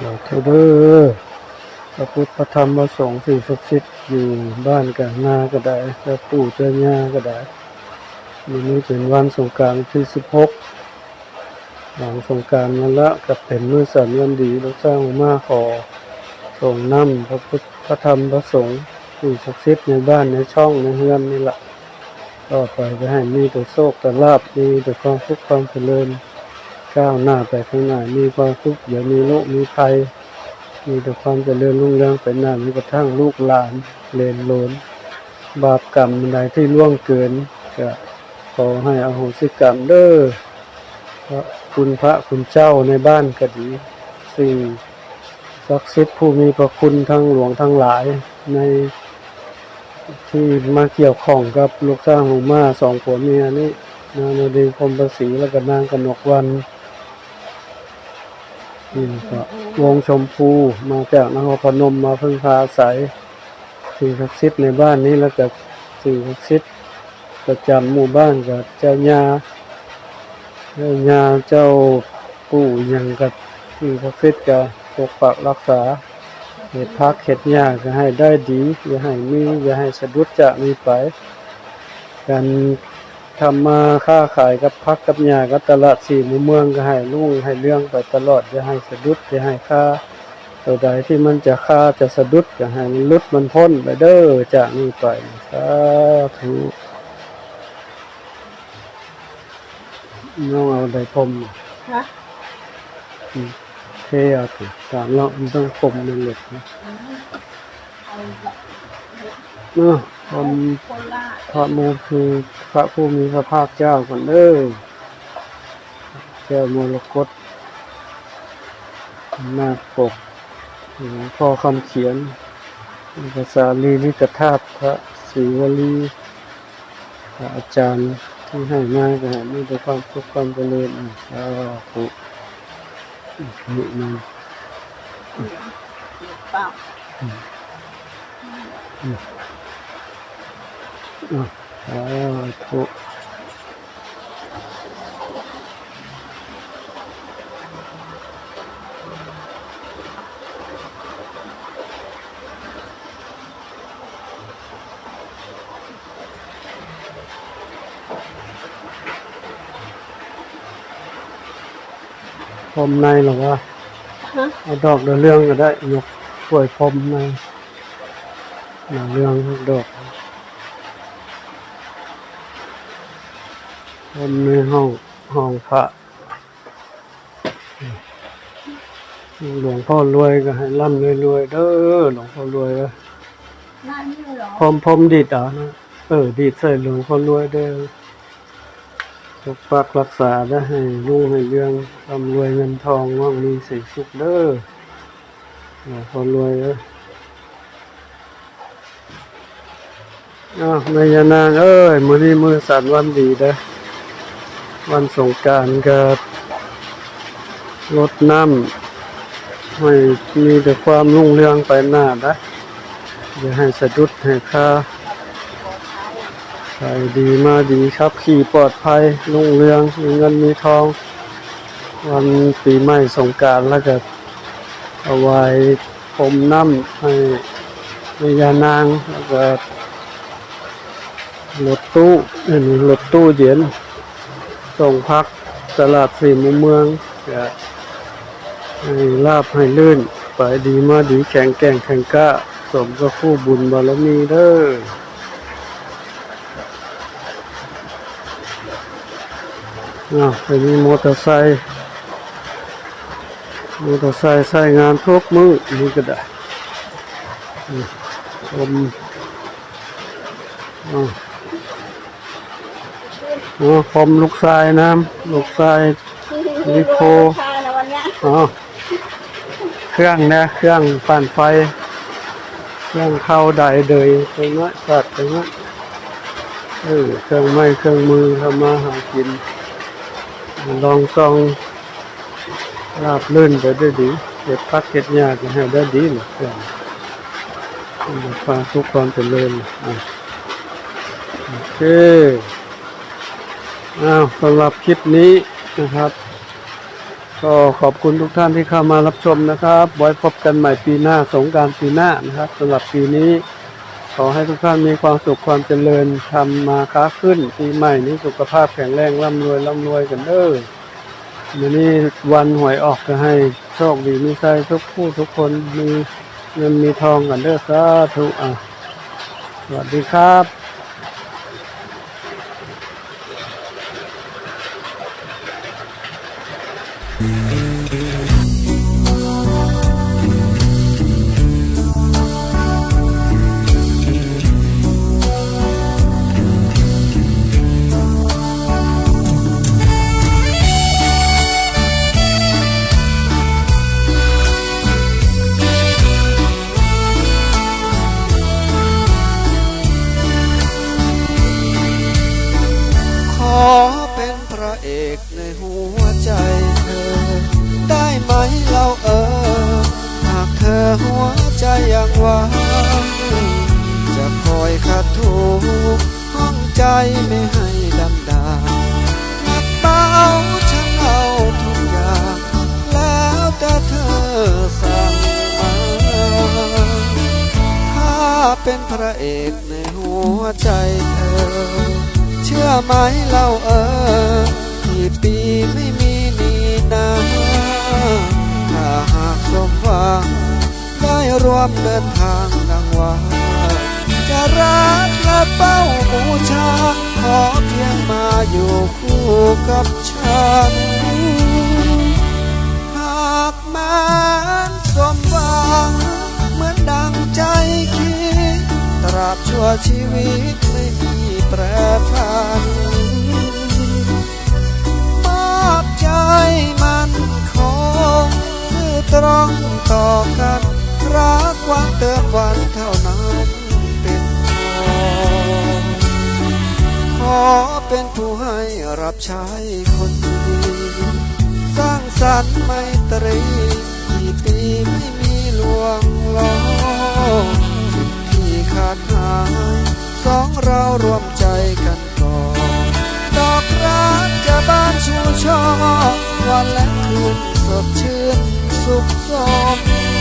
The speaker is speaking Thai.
เราเทเดอร์พระพุทธพระธรรมพระสงฆ์สิ่งศักดิ์สิทธิ์อยู่บ้านกันนาก็ได้เจ้าปู่เจ้าย่าก็ได้วันนี้เป็นวันสงกานต์ที่สิบหกหลังสงการารมาละกับเป็นมือสันวันดีเราสร้างมาขอส่งน้ำพระพุทธพระธรรมพระสงฆ์สิ่งศักดิ์สิทธิ์ในบ้านในช่องในเฮือนนี่แหละต่อไปก็ให้มีแต่โชคแต่ลาบมีแต่ความสุขความเจริญ ก้าวหน้าไปข้างหน้า มีความสุขอย่ามีโรคมีภัย มีแต่ความเจริญรุ่งเรืองไปหน้ามีกระทั่งลูกหลานเลนโลน บาปกรรมใดที่ล่วงเกินก็ขอให้อโหสิกรรมเด้อพระคุณพระคุณเจ้าในบ้านก็ดี สิ่งศักดิ์สิทธิ์ผู้มีพระคุณทั้งหลวงทั้งหลายในที่มาเกี่ยวข้องกับลูกสร้างหลวงมาสองผัวเมียนี่นางนดีคมประสีแล้วก็นางกนกวัน นี่ก็วงชมพูมาจากนครพนมมาพึ่งพาอาศัยสิ่งศักดิ์สิทธิ์ในบ้านนี้แล้วก็สิ่งศักดิ์สิทธิ์ประจำหมู่บ้านกับเจ้าญาเจ้าญาเจ้าปู่ยังกับสิ่งศักดิ์สิทธิ์ก็ปกปักรักษาเหตุพักเหตุยากก็ให้ได้ดี อย่าให้มีอย่าให้สะดุดจะมีไป การ ทำมาค้าขายกับพักกับยากับตลาดสี่หมู่เมืองก็ให้รุ่งให้เรื่องไปตลอดอย่าให้สะดุดอย่าให้ค่าตัวใดที่มันจะค่าจะสะดุดอย่าให้มันหลุดมันพ้นไปเด้อจากนี้ไปสาธุน้องเอาได้พรมฮะอืมเทเอาสิตามเรามันต้องพรมมันเหล็กนะเอาแบบเนาะพรมโคราชพระมูคือพระผู้มีพระภาคเจ้าก่อนเด้อแก้วมรกตหน้าปกหลวงพ่อคำเขียนภาษาลีลิกธาตุพระศรีวลีพระอาจารย์ที่ให้มาก็ให้มีแต่ความสุขความเจริญอะสาธุนี่มันเปล่าอะ สาธุพรมในเหรอวะฮะเอาดอกเดือเรื่องก็ได้ยกกล้วยพรมในเดือเรื่องดอก พรมในห้องห้องพระหลวงพ่อรวยก็ให้ร่ำรวยๆเด้อหลวงพ่อรวยเอ้ยหน้านี่เหรอพรมพรมดีดอะนะเออดีดใส่หลวงพ่อรวยเด้อปกปักรักษาได้ให้รุ่งให้เรื่องร่ำรวยเงินทองว่างมีสีสุขเด้อหลวงพ่อรวยเอ้ยอ้าวแม่ยานางเอ้ย มื้อนี้มื้อสันวันดีเด้อ วันสงกานต์ก็รดน้ำให้มีแต่ความรุ่งเรืองไปหน้านะอย่าให้สะดุดให้ค่าใส่ดีมาดีครับ ขี่ปลอดภัยรุ่งเรืองมีเงินมีทอง วันปีใหม่สงการแล้วก็เอาไว้พรมน้ำให้ม่ยานางแล้วก็รถตู้เห็นรถตู้เย็น ส่งพักตลาดสี่มุมเมืองก็ให้ลาบให้ลื่น ไปดีมาดีแข็งแกร่งแข็งกล้า สมกับคู่บุญบารมีเด้ออ้าวไปมีมอเตอร์ไซค์มอเตอร์ไซค์ใช้งานทุกมื้อนี่ก็ได้อืมชมอ้าว อ๋อพรมลูกทรายน้ำลูกทรายนิโคทานแล้ววันเนี้ยอ๋อเครื่องนะ เครื่องปั่นไฟ เครื่องเข้าไดเดยตรงนั้นสัตว์ตรงนั้นเออเครื่องไม้เครื่องมือทำมาหากิน ลองซองราบลื่นไปได้ดีเก็บพักเก็บยาก็ให้ได้ดีเลยเครื่องความทุกข์ความเจริญอะโอเค อ้าวสำหรับคลิปนี้นะครับ ก็ขอบคุณทุกท่านที่เข้ามารับชมนะครับ ไว้พบกันใหม่ปีหน้าสงการปีหน้านะครับสำหรับปีนี้ ขอให้ทุกท่านมีความสุขความเจริญทำมาค้าขึ้น ปีใหม่นี้สุขภาพแข็งแรงร่ำรวยร่ำรวยกันเด้อวันนี้วันหวยออกก็ให้โชคดีมีใจทุกผู้ทุกคนมีเงินมีทองกันเด้อสาธุอะสวัสดีครับ ใจยังวางจะคอยขัดถูกห้องใจไม่ให้ดำดาหนักเบาฉันเอาทุกอย่างแล้วแต่เธอสั่งมาถ้าเป็นพระเอกในหัวใจเธอ เชื่อไหมเราเออกี่ปีไม่มีนี่นา ร่วมเดินทางดังว่า จะรักและเป้าบูชา ขอเพียงมาอยู่คู่กับฉัน หากม้นสมหวัง เหมือนดังใจคิด ตราบชั่วชีวิตไม่มีแปรผัน เป็นผู้ให้รับใช้คนดีสร้างสรรค์ไมตรีกี่ปีไม่มีลวงล้อสิ่งที่ขาดหายสองเรารวมใจกันก่อนดอกรักจะบานชูช่อวันและคืนสดชื่นสุขสม